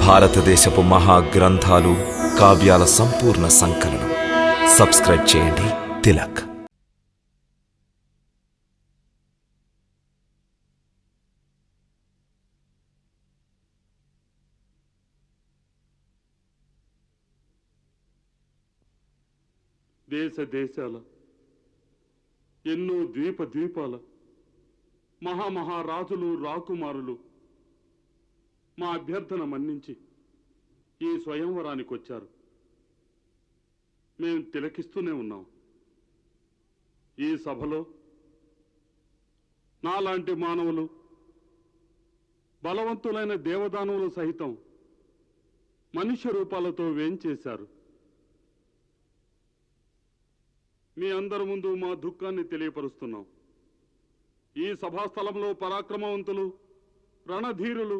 భారతదేశపు మహా గ్రంథాలు కావ్యాల సంపూర్ణ సంకలనం. సబ్స్క్రైబ్ చేయండి. తిలక్. దేశ దేశాల ఎన్నో ద్వీప ద్వీపాల మహామహారాజులు రాకుమారులు మా అభ్యర్థన మన్నించి ఈ స్వయంవరానికి వచ్చారు మేము తిలకిస్తూనే ఉన్నాం. ఈ సభలో నాలాంటి మానవులు బలవంతులైన దేవదానవులు సహితం మనుష్య రూపాలతో వేంచేశారు. మీ అందరి ముందు మా దుఃఖాన్ని తెలియపరుస్తున్నాం. ఈ సభాస్థలంలో పరాక్రమవంతులు రణధీరులు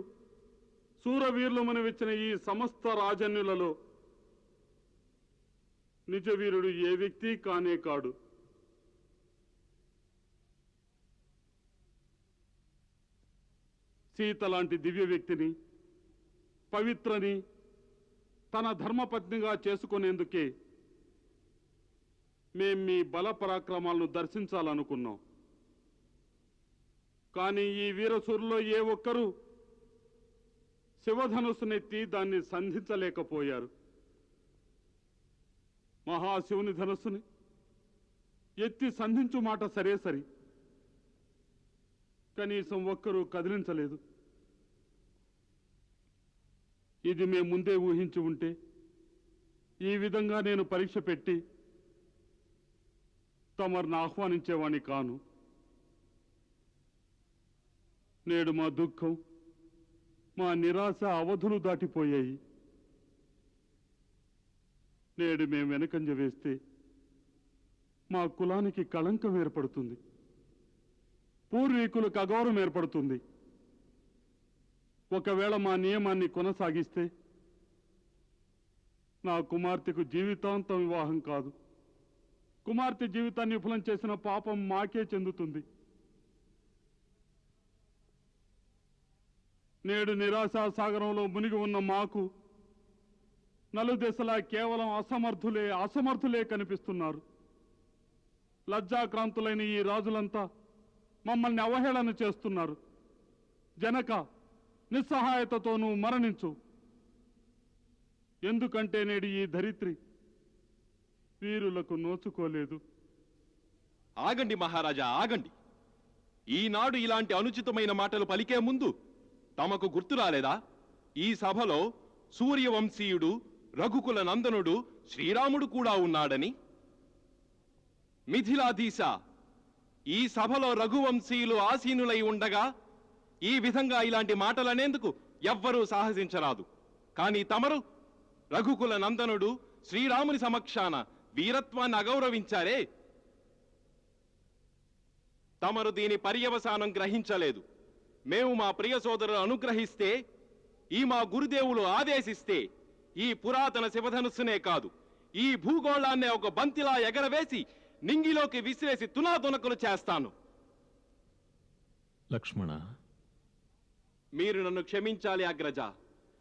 శూరవీరులు మనవిచ్చిన ఈ సమస్త రాజన్యులలో నిజవీరుడు ఏ వ్యక్తి కానే కాడు. సీత లాంటి దివ్య వ్యక్తిని పవిత్రని తన ధర్మపత్నిగా చేసుకునేందుకే మేం మీ బల పరాక్రమాలను దర్శించాలనుకున్నాం. కానీ ఈ వీరసూరులో ఏ ఒక్కరూ శివధనుస్సునెత్తి దాన్ని సంధించలేకపోయారు. మహాశివుని ధనుస్సుని ఎత్తి సంధించు మాట సరే సరి. కనీసం ఒక్కరూ కదిలించలేదు. ఇది మేము ముందే ఊహించి ఉంటే ఈ విధంగా నేను పరీక్ష పెట్టి తమరిని ఆహ్వానించేవాణ్ణి కాను. నేడు మా దుఃఖం మా నిరాశ అవధులు దాటిపోయాయి. నేడు మేము వెనకంజ వేస్తే మా కులానికి కళంకం ఏర్పడుతుంది. పూర్వీకులకు అగౌరవం ఏర్పడుతుంది. ఒకవేళ మా నియమాన్ని కొనసాగిస్తే నా కుమార్తెకు జీవితాంతం వివాహం కాదు. కుమార్తె జీవితాన్ని విఫలం చేసిన పాపం మాకే చెందుతుంది. నేడు నిరాశా సాగరంలో మునిగి ఉన్న మాకు నలుదెసలా కేవలం అసమర్థులే అసమర్థులే కనిపిస్తున్నారు. లజ్జాక్రాంతులైన ఈ రాజులంతా మమ్మల్ని అవహేళన చేస్తున్నారు. జనక నిస్సహాయతతోనూ మరణించు. ఎందుకంటే నేడు ఈ ధరిత్రి వీరులకు నోచుకోలేదు. ఆగండి మహారాజా ఆగండి. ఈనాడు ఇలాంటి అనుచితమైన మాటలు పలికే ముందు తమకు గుర్తు రాలేదా? ఈ సభలో సూర్యవంశీయుడు రఘుకుల నందనుడు శ్రీరాముడు కూడా ఉన్నాడని? మిథిలాధీశ ఈ సభలో రఘువంశీయులు ఆసీనులై ఉండగా ఈ విధంగా ఇలాంటి మాటలనేందుకు ఎవ్వరూ సాహసించరాదు. కానీ తమరు రఘుకుల నందనుడు శ్రీరాముని సమక్షాన వీరత్వాన్ని అగౌరవించారే? తమరు దీని పర్యవసానం గ్రహించలేదు. మేము మా ప్రియ సోదరులు అనుగ్రహిస్తే ఈ మా గురుదేవులు ఆదేశిస్తే ఈ పురాతన శివధనుస్సునే కాదు ఈ భూగోళాన్నే ఒక బంతిలా ఎగరవేసి నింగిలోకి విసిరేసి తునాతునకలు చేస్తాను. లక్ష్మణ. మీరు నన్ను క్షమించాలి అగ్రజ.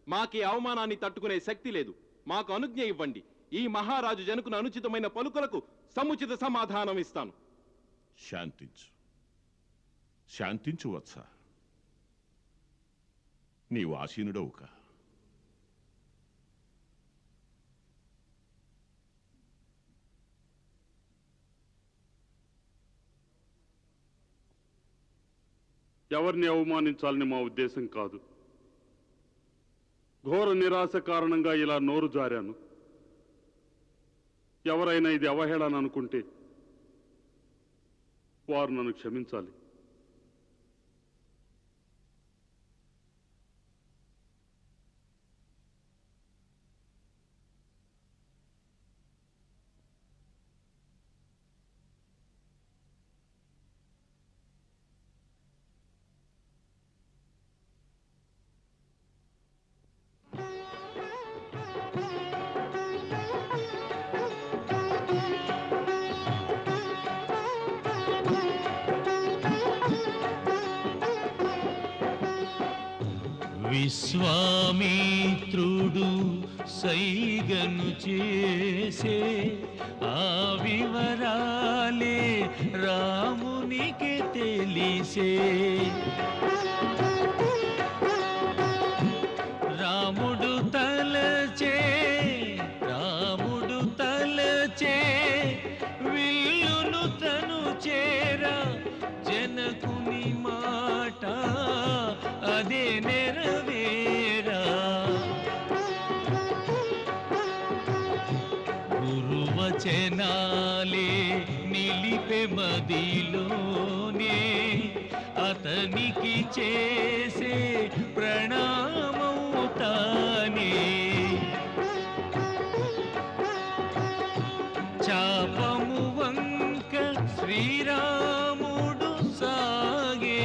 మాకీ అవమానాన్ని తట్టుకునే శక్తి లేదు. మాకు అనుజ్ఞ ఇవ్వండి. ఈ మహారాజు జనుకున అనుచితమైన పలుకులకు సముచిత సమాధానం ఇస్తాను. శాంతించు. శాంతించు వత్స. నీవు ఆసీనుడవు ఎవరిని అవమానించాలని మా ఉద్దేశం కాదు. ఘోర నిరాశ కారణంగా ఇలా నోరు జారాను. ఎవరైనా ఇది అవహేళన అనుకుంటే వారు నన్ను క్షమించాలి. సైగను చేసే ఆ వివరాలే రామునికి తెలిసే. రాముడు తలచే రాముడు తలచే విల్లును తను చేరా జనకుని మాట అదే నెరవే. వచనాలే నిలిపే మదిలోనే అతనికి చేసే ప్రణామవుతానే చాపము వంక శ్రీరాముడు సాగే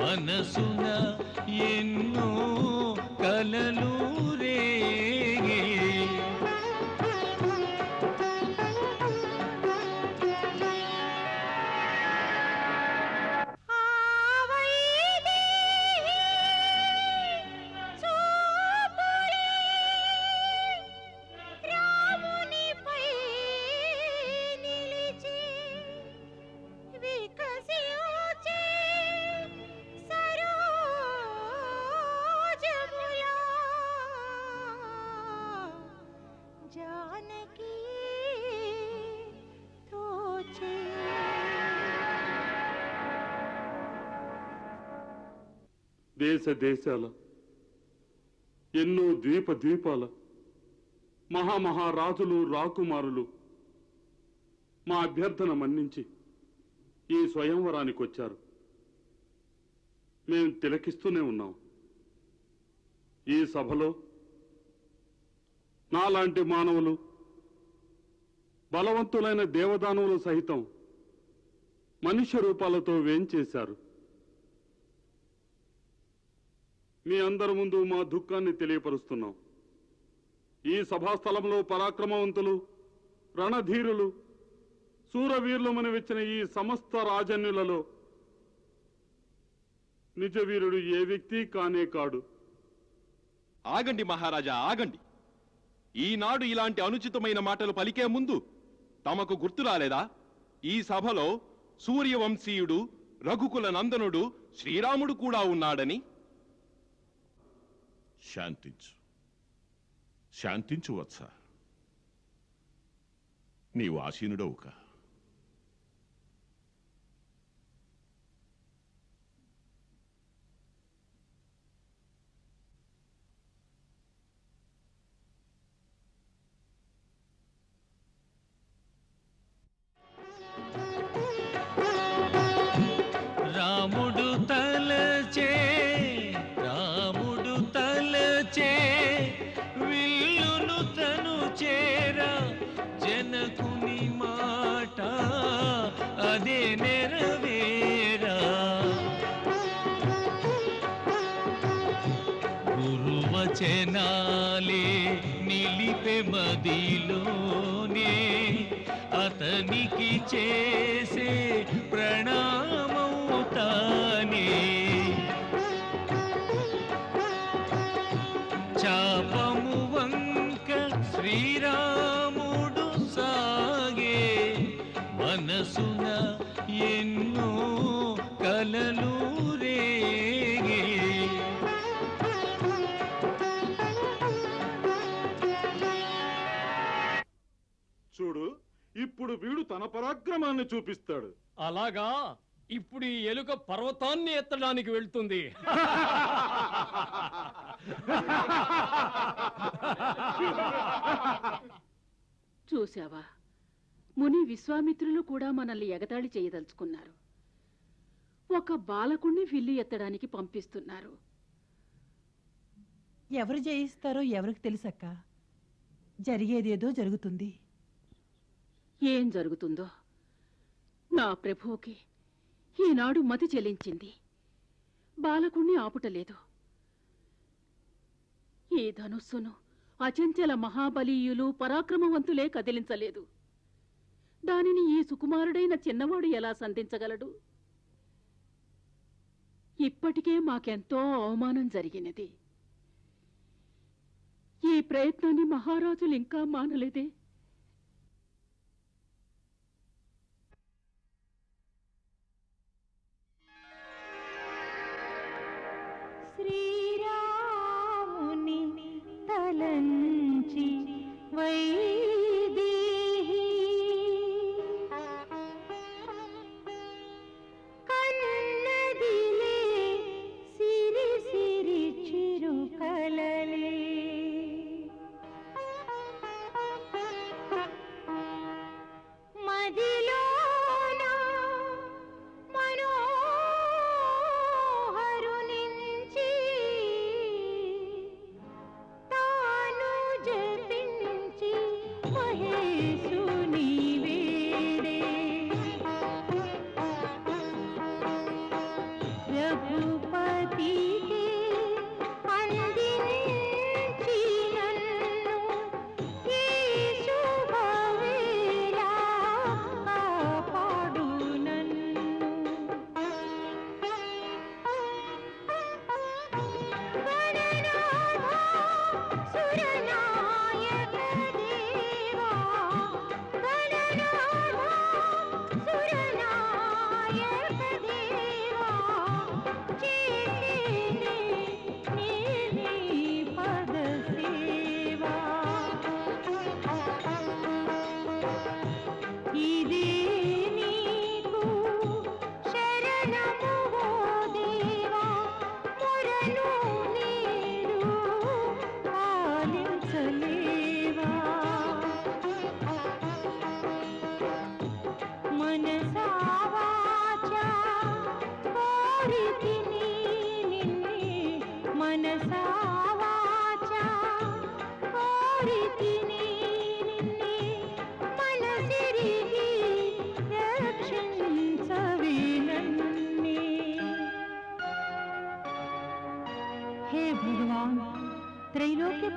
మనసున ఎన్నో దేశ దేశాల ఎన్నో ద్వీప ద్వీపాల మహామహారాజులు రాకుమారులు మా అభ్యర్థన మన్నించి ఈ స్వయంవరానికి వచ్చారు. మేము తిలకిస్తూనే ఉన్నాం. ఈ సభలో నాలాంటి మానవులు బలవంతులైన దేవదానవులు సహితం మనుష్య రూపాలతో వేంచేశారు. మీ అందరి ముందు మా దుఃఖాన్ని తెలియపరుస్తున్నాం. ఈ సభాస్థలంలో పరాక్రమవంతులు రణధీరులు శూరవీరులమని వచ్చిన ఈ సమస్త రాజన్యులలో నిజవీరుడు ఏ వ్యక్తి కానే కాడు. ఆగండి మహారాజా ఆగండి. ఈనాడు ఇలాంటి అనుచితమైన మాటలు పలికే ముందు తమకు గుర్తు రాలేదా? ఈ సభలో సూర్యవంశీయుడు రఘుకుల నందనుడు శ్రీరాముడు కూడా ఉన్నాడని శాంతించు. శాంతించు వత్స. నీవు ఆసీనుడవు నిలిపే అతనికి చేసే ప్రణామవుతానే. చాపము వంక శ్రీరాముడు సాగే మనసున ఎన్ని పరాక్రమాన్ని చూపిస్తాడు. అలాగా? ఇప్పుడు ఈ ఎలుక పర్వతాన్ని ఎత్తడానికి వెళ్తుంది. చూశావా? ముని విశ్వామిత్రులు కూడా మనల్ని ఎగతాళి చేయదలుచుకున్నారు. ఒక బాలకుణ్ణి విల్లు ఎత్తడానికి పంపిస్తున్నారు. ఎవరు జయిస్తారో ఎవరికి తెలుసక్క? జరిగేదేదో జరుగుతుంది. ఏం జరుగుతుందో? నా ప్రభువుకి ఈనాడు మతి చెలించింది బాలకుణ్ణి ఆపుటలేదు. ఈ ధనుస్సును అచంచల మహాబలీయులు పరాక్రమవంతులే కదిలించలేదు. దానిని ఈ సుకుమారుడైన చిన్నవాడు ఎలా సంధించగలడు? ఇప్పటికే మాకెంతో అవమానం జరిగినది. ఈ ప్రయత్నాన్ని మహారాజులు ఇంకా మానలేదే? శ్రీరాముని తలంచి వై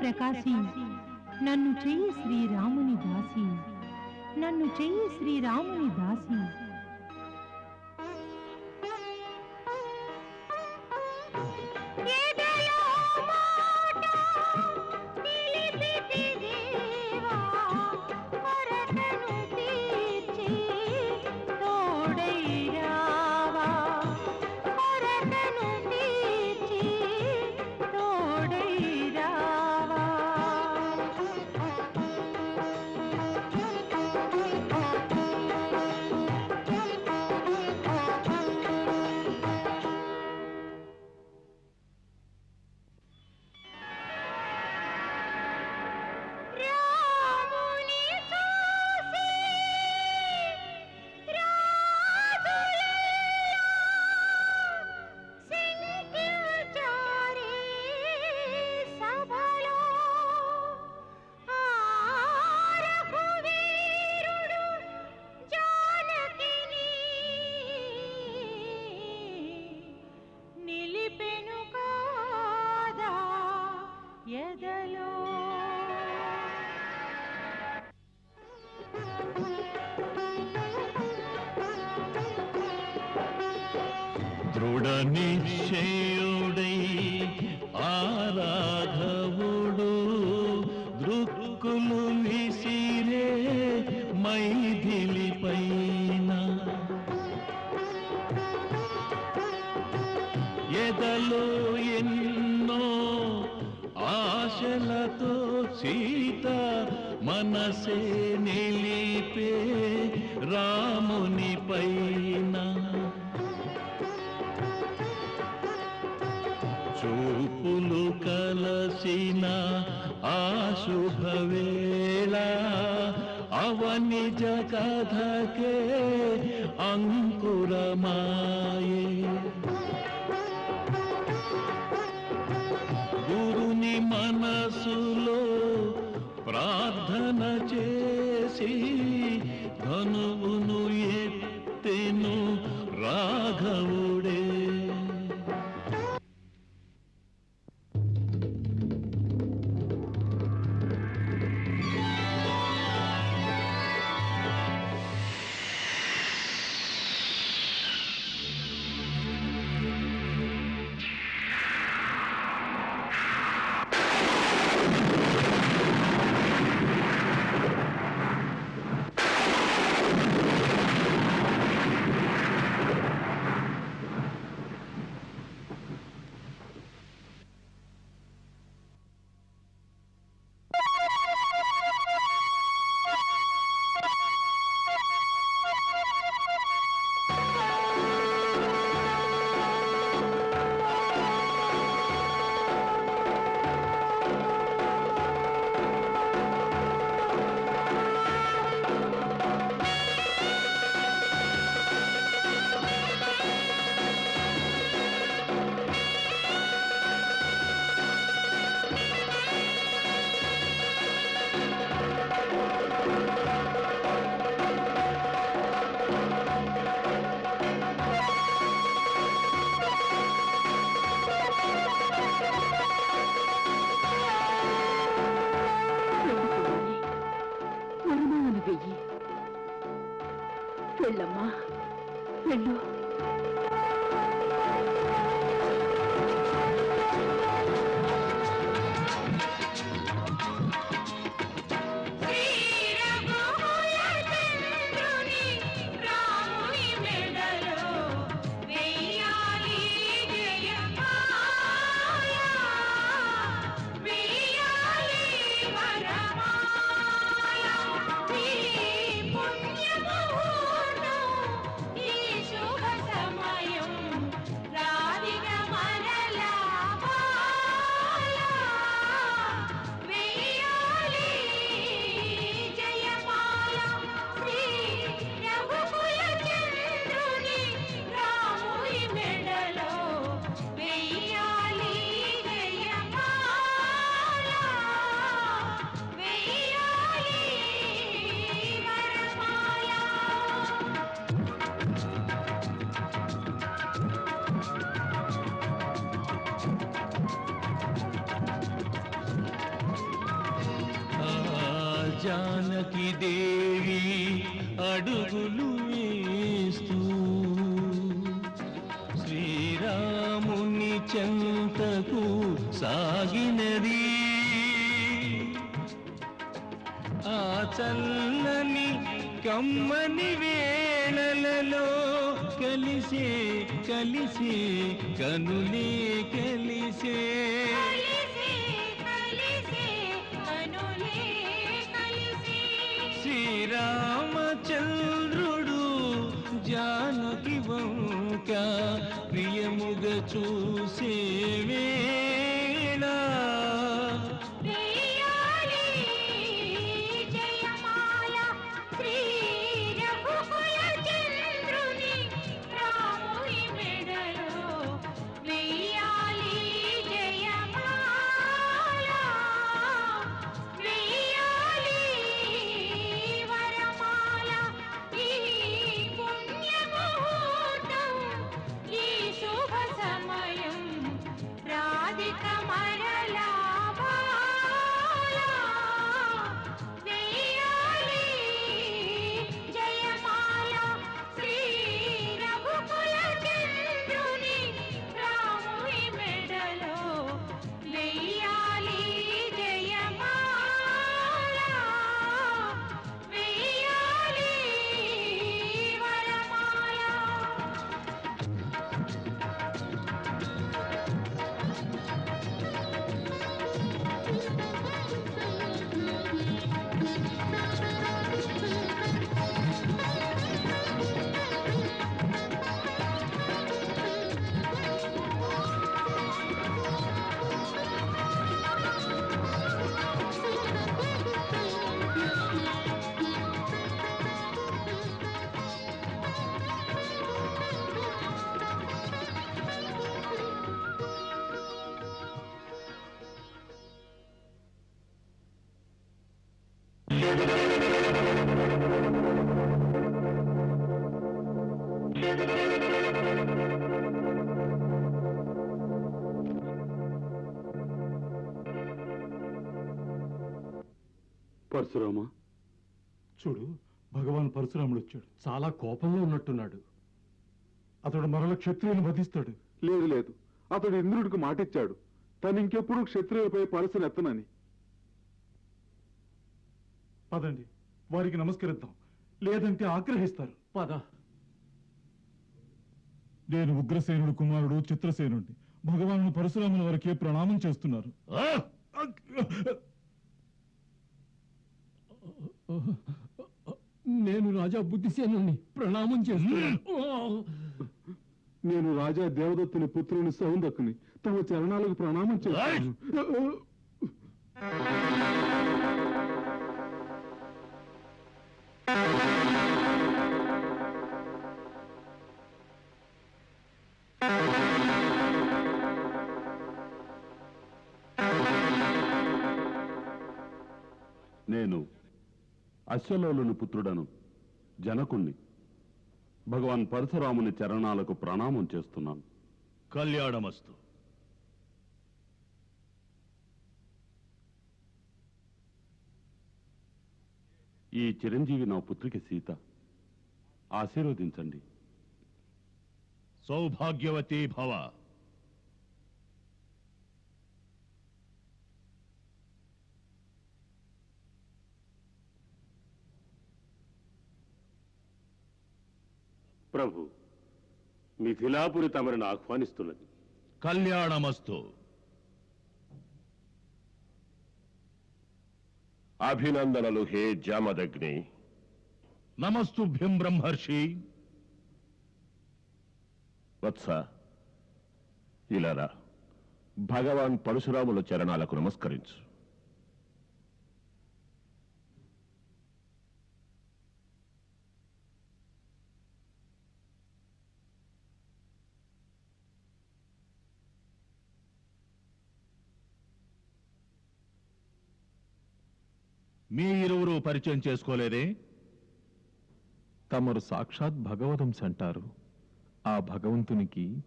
ప్రకాశి నన్ను చెయ్యి శ్రీరాముని దాసి నన్ను చెయ్యి శ్రీరాముని దాసి. change. చూపులు కలసిన ఆ శుభవేళ అవనిజ కథకే అంకురమాయే. గురుని మనసులో ప్రార్థన చేసి ధనువును ఎత్తెను రా వెళ్ళమ్మా వెళ్ళు జానకి దేవి అడుగులు వేస్తూ శ్రీరాముని చెంతకు సాగినది. ఆ చల్లని కమ్మని వేళలలో కలిసే కలిసే కనులే కలి ప్రియముగ చూసేవే పరశురామా? చూడు భగవాన్ పరశురాముడు వచ్చాడు చాలా కోపంలో ఉన్నట్టున్నాడు. అతడు మరల క్షత్రియుని వధిస్తాడు. లేదు లేదు. అతడు ఇంద్రుడికి మాటిచ్చాడు. తను ఇంకెప్పుడు క్షత్రియులపై పరసను ఎత్తనని. పదండి. వారికి నమస్కరిద్దాం. లేదంటే ఆగ్రహిస్తారు. పద. నేను ఉగ్రసేనుడు కుమారుడు చిత్రసేనుడి భగవాను పరశురాముల వారికి ప్రణామం చేస్తున్నారు. నేను రాజా బుద్ధిసేనుని ప్రణామం చేస్తున్నాను నేను రాజా దేవదత్తుని పుత్రుని సౌందక్కుని తమ చరణాలకు ప్రణామం చేస్తాను. నేను అశ్వలోలుని పుత్రుడను జనకుణ్ణి. భగవాన్ పరశురాముని చరణాలకు ప్రణామం చేస్తున్నాను. కళ్యాణమస్తు. ఈ చిరంజీవి నా పుత్రిక సీత. ఆశీర్వదించండి. సౌభాగ్యవతి భవ. ప్రభు మిథిలాపురి తమరిని ఆహ్వానిస్తున్నది. కళ్యాణమస్తు. అభినందనలు హే జామదగ్ని. నమస్తుభ్యం బ్రహ్మర్షి. వత్స ఇలారా భగవాన్ పరశురాముల చరణాలకు నమస్కరించు. మీ ఇరువురు పరిచయం చేసుకోలేదే? తమరు సాక్షాత్ భగవదంశ అంటారు. ఆ భగవంతునికి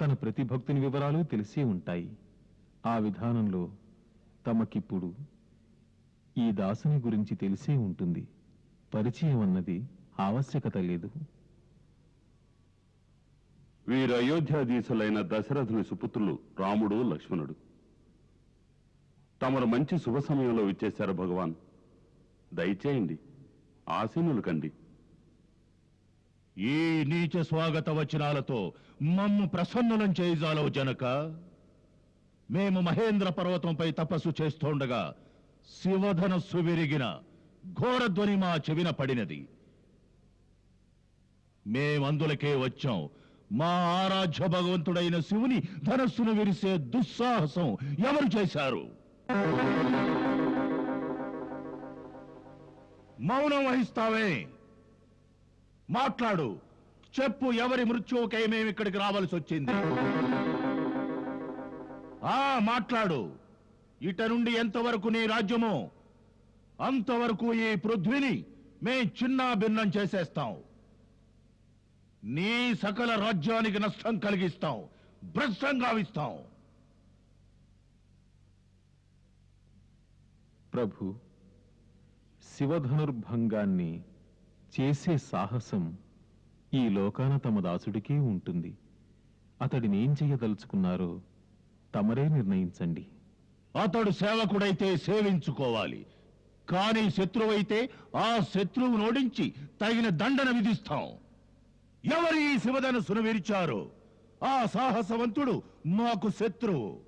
తన ప్రతి భక్తుని వివరాలు తెలిసే ఉంటాయి. ఆ విధానంలో తమకిప్పుడు ఈ దాసుని గురించి తెలిసే ఉంటుంది. పరిచయం అన్నది ఆవశ్యకత లేదు. వీరు అయోధ్యాధీశులైన దశరథుని సుపుత్రులు రాముడు లక్ష్మణుడు. తమరు మంచి శుభ సమయంలో విచ్చేశారు భగవాన్. దయచేయండి. ఆసీనులు కండి ఈ నీచ స్వాగత వచనాలతో మమ్ము ప్రసన్నులం చేయజాలవు జనక. మేము మహేంద్ర పర్వతంపై తపస్సు చేస్తుండగా శివధనస్సు విరిగిన ఘోరధ్వని మా చెవిన పడినది. మేమందులకే వచ్చాం. మా ఆరాధ్య భగవంతుడైన శివుని ధనస్సును విరిసే దుస్సాహసం ఎవరు చేశారు? మౌనం వహిస్తావే. మాట్లాడు. చెప్పు ఎవరి మృత్యువుకై మేము ఇక్కడికి రావాల్సి వచ్చింది. ఆ మాట్లాడు. ఇట నుండి ఎంతవరకు నీ రాజ్యము? అంతవరకు ఈ పృథ్వీని మేం చిన్న భిన్నం చేసేస్తాం. నీ సకల రాజ్యానికి నష్టం కలిగిస్తాం. భ్రష్టం గావిస్తాం ప్రభు శివధనుర్భంగాన్ని చేసే సాహసం ఈ లోకాన తమ దాసుడికే ఉంటుంది. అతడినేం చేయదలుచుకున్నారో తమరే నిర్ణయించండి. అతడు సేవకుడైతే సేవించుకోవాలి. కానీ శత్రువైతే ఆ శత్రువు నోడించి తగిన దండన విధిస్తాం. ఎవరు ఈ శివధనుసును విరిచారు ఆ సాహసవంతుడు మాకు శత్రువు.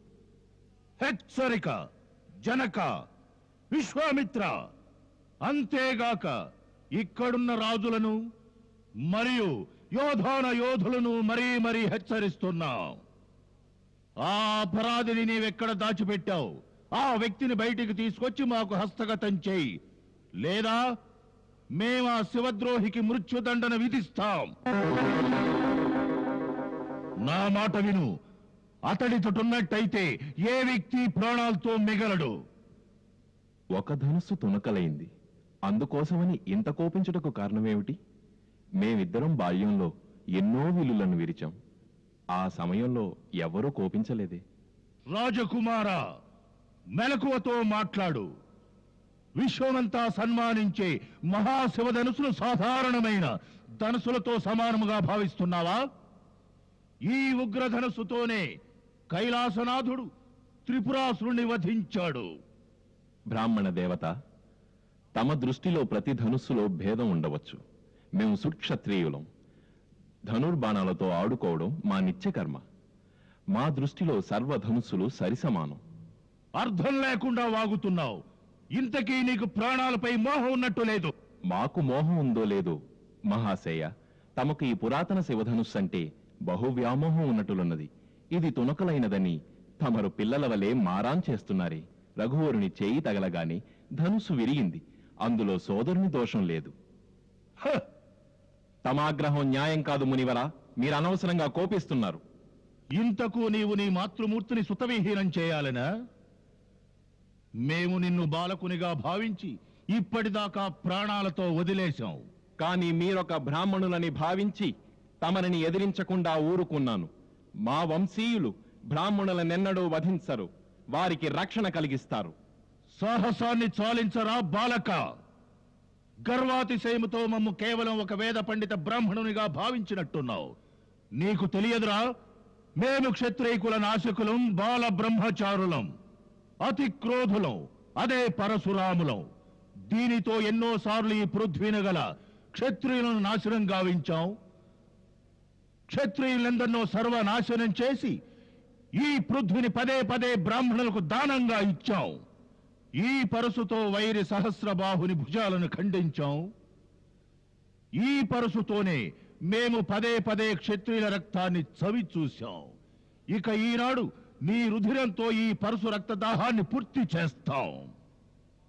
హెచ్చరిక జనక విశ్వామిత్ర అంతేగాక ఇక్కడున్న రాజులను మరియు యోధాన యోధులను మరీ మరీ హెచ్చరిస్తున్నాం. ఆ అపరాధిని నీవెక్కడ దాచిపెట్టావు? ఆ వ్యక్తిని బయటికి తీసుకొచ్చి మాకు హస్తగతం చేయి. లేదా మేము ఆ శివద్రోహికి మృత్యుదండన విధిస్తాం. నా మాట విను. అతడితోటున్నట్టయితే ఏ వ్యక్తి ప్రాణాలతో మిగలడు? ఒక ధనుసు తునకలైంది. అందుకోసమని ఇంత కోపించుటకు కారణమేమిటి? మేమిద్దరం బాల్యంలో ఎన్నో విల్లులను విరిచాం. ఆ సమయంలో ఎవరూ కోపించలేదే. రాజకుమార మెలకువతో మాట్లాడు. విశ్వమంతా సన్మానించే మహాశివధనుసులు సాధారణమైన ధనుసులతో సమానముగా భావిస్తున్నావా? ఈ ఉగ్రధనుసుతోనే కైలాసనాథుడు త్రిపురాసురుణ్ణి వధించాడు. బ్రాహ్మణ దేవత తమ దృష్టిలో ప్రతి ధనుస్సులో భేదం ఉండవచ్చు. మేము సుక్షత్రియులం. ధనుర్బాణాలతో ఆడుకోవడం మా నిత్యకర్మ. మా దృష్టిలో సర్వధనుస్సులు సరిసమానం. అర్థం లేకుండా వాగుతున్నావు. ఇంతకీ నీకు ప్రాణాలపై మోహం ఉన్నట్టు లేదు. మాకు మోహం ఉందో లేదో మహాశయ తమకు ఈ పురాతన శివధనుస్సు అంటే బహు వ్యామోహం ఉన్నట్టులున్నది. ఇది తునకలైనదని తమరు పిల్లల వలె మారాన్ చేస్తున్నారే. రఘువరుని చేయి తగలగాని ధనుస్సు విరిగింది. అందులో సోదరుని దోషం లేదు! తమాగ్రహం న్యాయం కాదు మునివరా మీరు అనవసరంగా కోపిస్తున్నారు. ఇంతకు నీవు నీ మాతృమూర్తిని సుతవిహీనం చేయాలనా? మేము నిన్ను బాలకునిగా భావించి ఇప్పటిదాకా ప్రాణాలతో వదిలేశాం. కానీ మీరొక బ్రాహ్మణులని భావించి తమరిని ఎదిరించకుండా ఊరుకున్నాను. మా వంశీయులు బ్రాహ్మణులనెన్నడూ వధించరు వారికి రక్షణ కలిగిస్తారు. సాహసాన్ని చాలించరా బాలక? గర్వాతిశయముతో మమ్ము కేవలం ఒక వేద పండిత బ్రాహ్మణునిగా భావించినట్టున్నావు. నీకు తెలియదురా? మేము క్షత్రియకుల నాశకులం బాల బ్రహ్మచారులం. అతి క్రోధులం అదే పరశురాములం. దీనితో ఎన్నోసార్లు ఈ పృథ్వీన గల క్షత్రియులను నాశనం గావించాం క్షత్రియులందరినో సర్వనాశనం చేసి ఈ పృథ్విని పదే పదే బ్రాహ్మణులకు దానంగా ఇచ్చాం ఈ పరుసుతో వైరి సహస్రబాహుని భుజాలను ఖండించాం. ఈ పరుసుతోనే మేము పదే పదే క్షత్రియుల రక్తాన్ని చవి చూశాం. ఇక ఈనాడు నీ రుధిరంతో ఈ పరుసు రక్తదాహాన్ని పూర్తి చేస్తాం.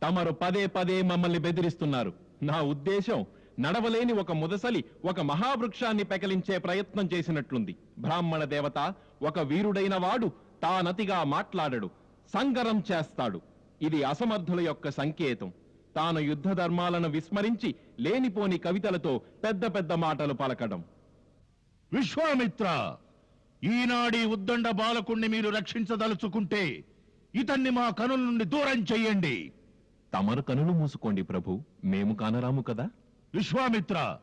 తమరు పదే పదే మమ్మల్ని బెదిరిస్తున్నారు. నా ఉద్దేశం నడవలేని ఒక ముదసలి ఒక మహావృక్షాన్ని పెకలించే ప్రయత్నం చేసినట్లుంది. బ్రాహ్మణ దేవత ఒక వీరుడైన వాడు తానతిగా మాట్లాడడు సంగరం చేస్తాడు. ఇది అసమర్థుల యొక్క సంకేతం. తాను యుద్ధ ధర్మాలను విస్మరించి లేనిపోని కవితలతో పెద్ద పెద్ద మాటలు పలకడం. విశ్వామిత్ర ఈనాడి ఉద్దండ బాలకుణ్ణి మీరు రక్షించదలుచుకుంటే ఇతన్ని మా కనుల నుండి దూరం చెయ్యండి. తమరు కనులు మూసుకోండి ప్రభు మేము కానరాము కదా? విశ్వామిత్ర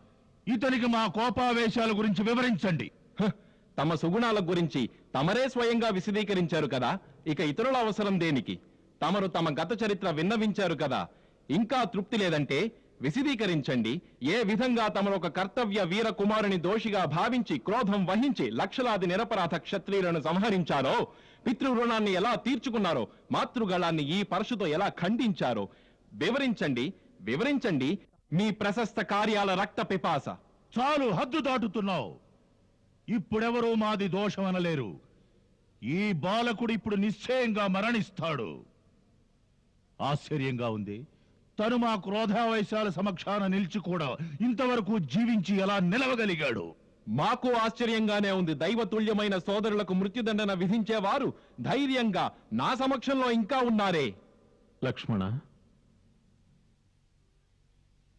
ఇతనికి మా కోపావేశాల గురించి వివరించండి. హ! తమ సుగుణాల గురించి తమరే స్వయంగా విశదీకరించారు కదా ఇక ఇతరుల అవసరం దేనికి? తమరు తమ గత చరిత్ర విన్నవించారు కదా. ఇంకా తృప్తి లేదంటే విశదీకరించండి. ఏ విధంగా తమరు ఒక కర్తవ్య వీర కుమారుని దోషిగా భావించి క్రోధం వహించి లక్షలాది నిరపరాధ క్షత్రియులను సంహరించారో పితృ రుణాన్ని ఎలా తీర్చుకున్నారో మాతృగళాన్ని ఈ పరశుతో ఎలా ఖండించారో వివరించండి వివరించండి. మీ ప్రశస్త కార్యాల రక్త పిపాస. చాలు హద్దు దాటుతున్నావు. ఇప్పుడెవరూ మాది దోషం అనలేరు ఈ బాలకుడు ఇప్పుడు నిశ్చయంగా మరణిస్తాడు. ఆశ్చర్యంగా ఉంది. తను మా క్రోధావేశాల సమక్షాన నిలిచి కూడా ఇంతవరకు జీవించి ఎలా నిలవగలిగాడు? మాకు ఆశ్చర్యంగానే ఉంది. దైవతుల్యమైన సోదరులకు మృత్యుదండన విధించేవారు ధైర్యంగా నా సమక్షంలో ఇంకా ఉన్నారే. లక్ష్మణ